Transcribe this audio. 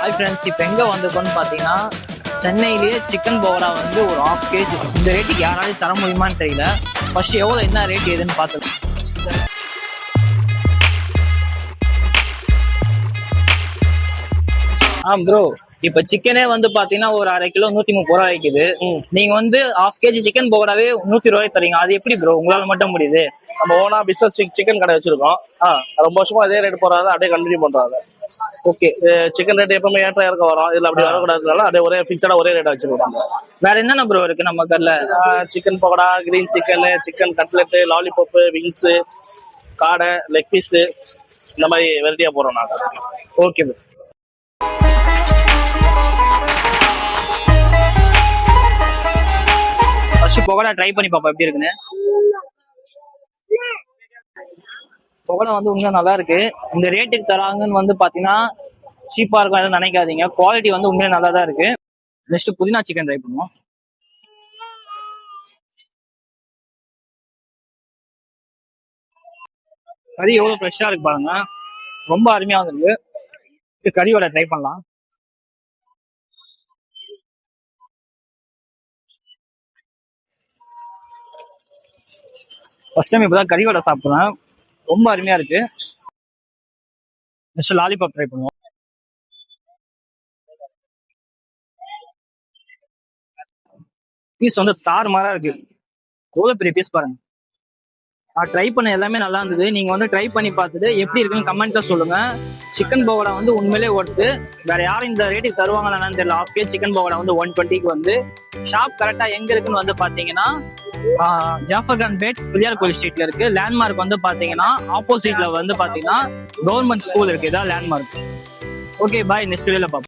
Hi friends இப்போ எங்கே வந்திருக்கோம்னு பார்த்தீங்கன்னா சென்னையிலேயே சிக்கன் பவரா வந்து ஒரு ஆஃப் கேஜி இந்த ரேட்டுக்கு யாராலையும் தர முடியுமான்னு தெரியல. ஃபர்ஸ்ட் எவ்வளோ என்ன ரேட் எதுன்னு பார்த்துக்கலாம் ஆ ப்ரோ இப்போ சிக்கனே வந்து பார்த்தீங்கன்னா ஒரு அரை கிலோ நூற்றி முப்பது ரூபா விற்குது நீங்கள் வந்து ஆஃப் கேஜி சிக்கன் பவராவே நூற்றி ரூபாய் தரீங்க அது எப்படி ப்ரோ உங்களால் மட்டும் முடியுது. நம்ம ஓனா பிசினஸ் சிக்கன் கடை வச்சிருக்கோம். ரொம்ப வருஷமா அதே ரேட் போறாங்க அப்படியே கண்டினியூ பண்றாங்க. ஓகே சிக்கன் ரேட் எப்பவுமே ஏற்ற இறக்க வரும். இதுல அப்படி வரக்கூடாதுனால அப்படியே ஒரே ஃபிக்ஸடா ஒரே ரேட் வச்சிருக்கோம். வேற என்னென்ன ப்ரோ இருக்கு நம்ம கடையில்? Chicken pakoda green chicken chicken cutlet lollipop wings காடை லெக் பீஸ் இந்த மாதிரி வெரைட்டியா போறோம் நாங்க. Okay bro first pakoda try பண்ணி பாப்போம் எப்படி இருக்குன்னு. புகழை வந்து உண்மையா நல்லா இருக்கு. இந்த ரேட்டுக்கு தராங்கன்னு வந்து பாத்தீங்கன்னா சீப்பா இருக்கும் எதுவும் நினைக்காதீங்க. குவாலிட்டி வந்து உண்மையா நல்லா தான் இருக்கு. நெக்ஸ்ட் புதினா சிக்கன் ட்ரை பண்ணுவோம். கறி எவ்வளவு ஃப்ரெஷ்ஷா இருக்கு பாருங்க. ரொம்ப அருமையா வந்துருக்கு இது ட்ரை பண்ணலாம். ஃபர்ஸ்ட் டைம் இப்போதான் கறி வடை சாப்பிட்றேன். ரொம்ப அருமையா இருக்கு. நெக்ஸ்ட் லாலிபாப் ட்ரை பண்ணுவோம். பீஸ் வந்து தார் மாறா இருக்கு. எவ்வளோ பெரிய பீஸ் பாருங்க. நான் ட்ரை பண்ண எல்லாமே நல்லா இருந்தது. நீங்க வந்து ட்ரை பண்ணி பார்த்துட்டு எப்படி இருக்குன்னு கமெண்ட்டில் சொல்லுங்க. சிக்கன் பகோடா வந்து உண்மையிலே ஒர்த்து வேற யாரும் இந்த ரேட்டுக்கு தருவாங்களான்னு தெரியல. ஆஃப் கே சிக்கன் பகோடா வந்து ஒன் டுவெண்ட்டிக்கு வந்து. ஷாப் கரெக்டா எங்க இருக்குன்னு வந்து பாத்தீங்கன்னா ஆஹ், ஜாஃபர்கான் பேட் பிள்ளையார் கோயில் ஸ்ட்ரீட்ல இருக்கு. லேண்ட்மார்க் வந்து பாத்தீங்கன்னா ஆப்போசிட்ல வந்து பாத்தீங்கன்னா கவர்மெண்ட் ஸ்கூல் இருக்கு. இதான் லேண்ட்மார்க் ஓகே பாய் நெக்ஸ்ட் வீடியோல பார்ப்போம்